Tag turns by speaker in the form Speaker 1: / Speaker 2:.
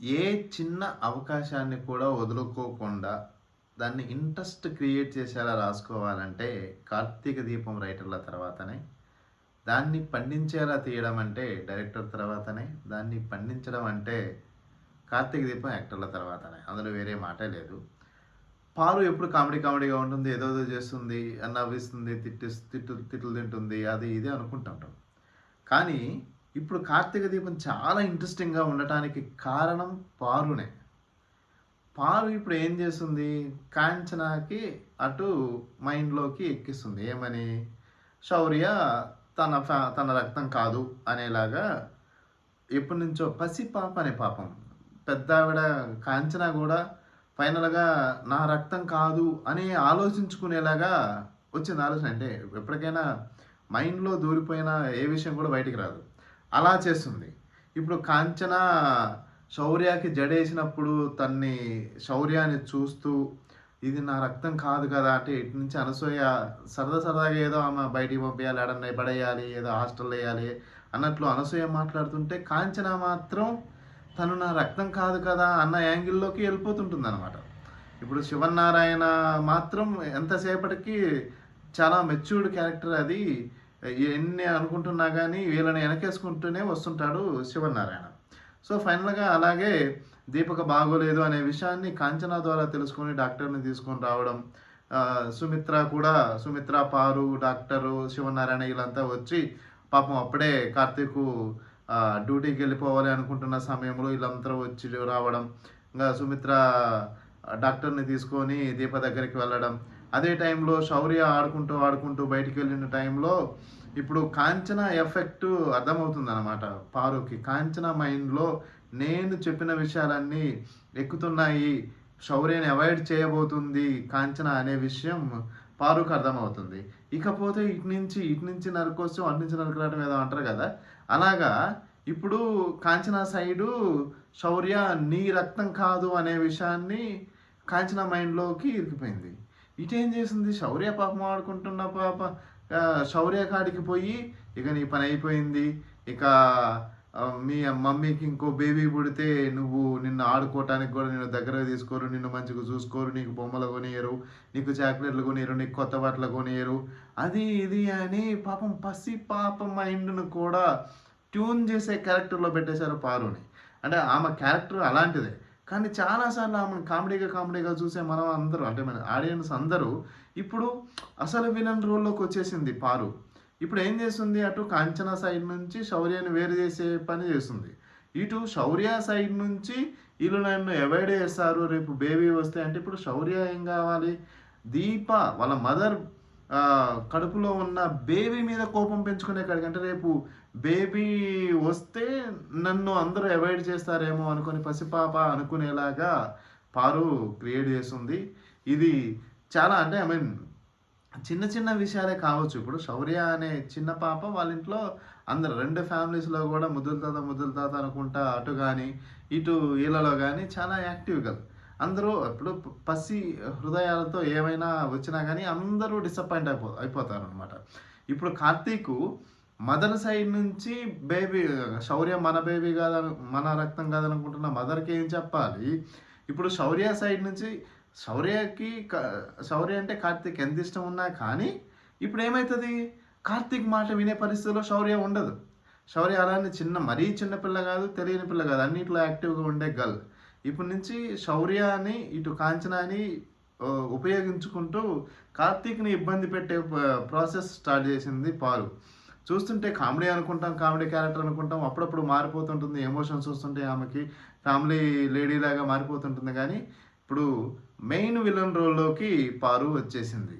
Speaker 1: ఏ చిన్న అవకాశాన్ని కూడా వదులుకోకుండా దాన్ని ఇంట్రెస్ట్ క్రియేట్ చేసేలా రాసుకోవాలంటే కార్తీక దీపం రైటర్ల తర్వాతనే దాన్ని పండించేలా తీయడం అంటే డైరెక్టర్ తర్వాతనే దాన్ని పండించడం అంటే కార్తీక దీపం యాక్టర్ల తర్వాతనే. అందులో వేరే మాటే లేదు. పారు ఎప్పుడు కామెడీ కామెడీగా ఉంటుంది ఏదో ఏదో చేస్తుంది నవ్విస్తుంది తిట్టి తిట్టు తిట్లు తింటుంది అది ఇది అనుకుంటుంటాం కానీ ఇప్పుడు కార్తీక దీపం చాలా ఇంట్రెస్టింగ్గా ఉండటానికి కారణం పారునే. పారు ఇప్పుడు ఏం చేస్తుంది? కాంచనాకి అటు మైండ్లోకి ఎక్కిస్తుంది. ఏమని? శౌర్య తన ఫ్యా- తన రక్తం కాదు అనేలాగా ఎప్పటి నుంచో పసి పాప అనే పాపం. పెద్ద ఆవిడ కాంచన కూడా ఫైనల్గా నా రక్తం కాదు అని ఆలోచించుకునేలాగా వచ్చింది. ఆలోచన అంటే ఎప్పటికైనా మైండ్లో దూరిపోయిన ఏ విషయం కూడా బయటికి రాదు. అలా చేస్తుంది. ఇప్పుడు కాంచన శౌర్యకి జడేసినప్పుడు తన్ని శౌర్యాన్ని చూస్తూ ఇది నా రక్తం కాదు కదా అంటే ఇటు నుంచి అనసూయ సరదా సరదాగా ఏదో ఆమె బయటికి పంపించాలి ఆడన్న పడేయాలి ఏదో హాస్టల్ వేయాలి అన్నట్లు అనసూయ మాట్లాడుతుంటే కాంచన మాత్రం తను నా రక్తం కాదు కదా అన్న యాంగిల్లోకి వెళ్ళిపోతుంటుంది అనమాట ఇప్పుడు శివన్నారాయణ మాత్రం ఎంతసేపటికి చాలా మెచ్యూర్డ్ క్యారెక్టర్ అది. ఎన్ని అనుకుంటున్నా కానీ వీళ్ళని వెనకేసుకుంటూనే వస్తుంటాడు శివనారాయణ. సో ఫైనల్గా అలాగే దీపక బాగోలేదు అనే విషయాన్ని కాంచనా ద్వారా తెలుసుకొని డాక్టర్ని తీసుకొని రావడం సుమిత్ర కూడా సుమిత్ర పారు డాక్టరు శివనారాయణ వీళ్ళంతా వచ్చి పాపం అప్పుడే కార్తీక్ డ్యూటీకి వెళ్ళిపోవాలి అనుకుంటున్న సమయంలో వీళ్ళంతా వచ్చి రావడం ఇంకా సుమిత్ర డాక్టర్ని తీసుకొని దీప దగ్గరికి వెళ్ళడం అదే టైంలో శౌర్య ఆడుకుంటూ ఆడుకుంటూ బయటికి వెళ్ళిన టైంలో ఇప్పుడు కాంచన ఎఫెక్ట్ అర్థమవుతుంది అనమాట పారుకి. కాంచన మైండ్లో నేను చెప్పిన విషయాలన్నీ ఎక్కుతున్నాయి శౌర్యని అవాయిడ్ చేయబోతుంది కాంచన అనే విషయం పారుకు అర్థమవుతుంది. ఇకపోతే ఇటు నుంచి ఇటు నుంచి నరుకోసం అటు నుంచి నరకరాటం ఏదో అంటారు కదా. అలాగా ఇప్పుడు కాంచన సైడు శౌర్య నీ రక్తం కాదు అనే విషయాన్ని కాంచన మైండ్లోకి ఇరికిపోయింది. ఇటేం చేసింది? శౌర్య పాపం ఆడుకుంటున్న పాప శౌర్య కాడికి పోయి ఇక నీ పని అయిపోయింది. ఇక మీ మమ్మీకి ఇంకో బేబీ పుడితే నువ్వు నిన్ను ఆడుకోవటానికి కూడా నిన్ను దగ్గర తీసుకోరు నిన్ను మంచిగా చూసుకోరు నీకు బొమ్మలు కొనియరు నీకు చాక్లెట్లు కొనియరు నీకు కొత్త బట్టలు కొనియరు అది ఇది అని పాపం పసి పాప మైండ్ను కూడా ట్యూన్ చేసే క్యారెక్టర్లో పెట్టేశారు పారుని. అంటే ఆమె క్యారెక్టర్ అలాంటిదే. కానీ చాలాసార్లు ఆమెను కామెడీగా కామెడీగా చూసే మనం అందరూ అంటే మన ఆడియన్స్ అందరూ ఇప్పుడు అసలు విలన్ రోల్లోకి వచ్చేసింది పారు. ఇప్పుడు ఏం చేస్తుంది? అటు కాంచన సైడ్ నుంచి శౌర్యాన్ని వేరు చేసే పని చేస్తుంది. ఇటు శౌర్య సైడ్ నుంచి వీళ్ళు నన్ను అవాయిడ్ చేస్తారు. రేపు బేబీ వస్తే అంటే ఇప్పుడు శౌర్య ఏం కావాలి? దీప వాళ్ళ మదర్ కడుపులో ఉన్న బేబీ మీద కోపం పెంచుకునే కాడికి అంటే రేపు బేబీ వస్తే నన్ను అందరూ అవాయిడ్ చేస్తారేమో అనుకుని పసిపాప అనుకునేలాగా పారు క్రియేట్ చేస్తుంది. ఇది చాలా అంటే ఐ మీన్ చిన్న చిన్న విషయాలే కావచ్చు. ఇప్పుడు శౌర్య అనే చిన్న పాప వాళ్ళ ఇంట్లో అందరు రెండు ఫ్యామిలీస్లో కూడా ముద్దుల తాత ముద్దుల తాత అనుకుంటా అటు కానీ ఇటు వీళ్ళలో కానీ చాలా యాక్టివ్గా అందరూ ఇప్పుడు పసి హృదయాలతో ఏమైనా వచ్చినా కానీ అందరూ డిసప్పాయింట్ అయిపో అయిపోతారు అనమాట ఇప్పుడు కార్తీక్ మదర్ సైడ్ నుంచి బేబీ శౌర్య మన బేబీ కాదని మన రక్తం కాదనుకుంటున్న మదర్కి ఏం చెప్పాలి? ఇప్పుడు శౌర్య సైడ్ నుంచి శౌర్యకి క- శౌర్య అంటే కార్తీక్ ఎంత ఇష్టం ఉన్నా కానీ ఇప్పుడు ఏమవుతుంది కార్తీక్ మాట వినే పరిస్థితిలో శౌర్య ఉండదు. శౌర్య అలానే చిన్న మరీ చిన్న పిల్ల కాదు తెలియని పిల్ల కాదు. అన్నిట్లో యాక్టివ్గా ఉండే గర్ల్. ఇప్పటి నుంచి శౌర్యాన్ని ఇటు కాంచనాని ఉపయోగించుకుంటూ కార్తీక్ని ఇబ్బంది పెట్టే ప్రాసెస్ స్టార్ట్ చేసింది పారు చూస్తుంటే కామెడీ అనుకుంటాం కామెడీ క్యారెక్టర్ అనుకుంటాం అప్పుడప్పుడు మారిపోతుంటుంది ఎమోషన్స్ వస్తుంటాయి ఆమెకి ఫ్యామిలీ లేడీ లాగా మారిపోతుంటుంది. కానీ ఇప్పుడు మెయిన్ విలన్ రోల్లోకి పారు వచ్చేసింది.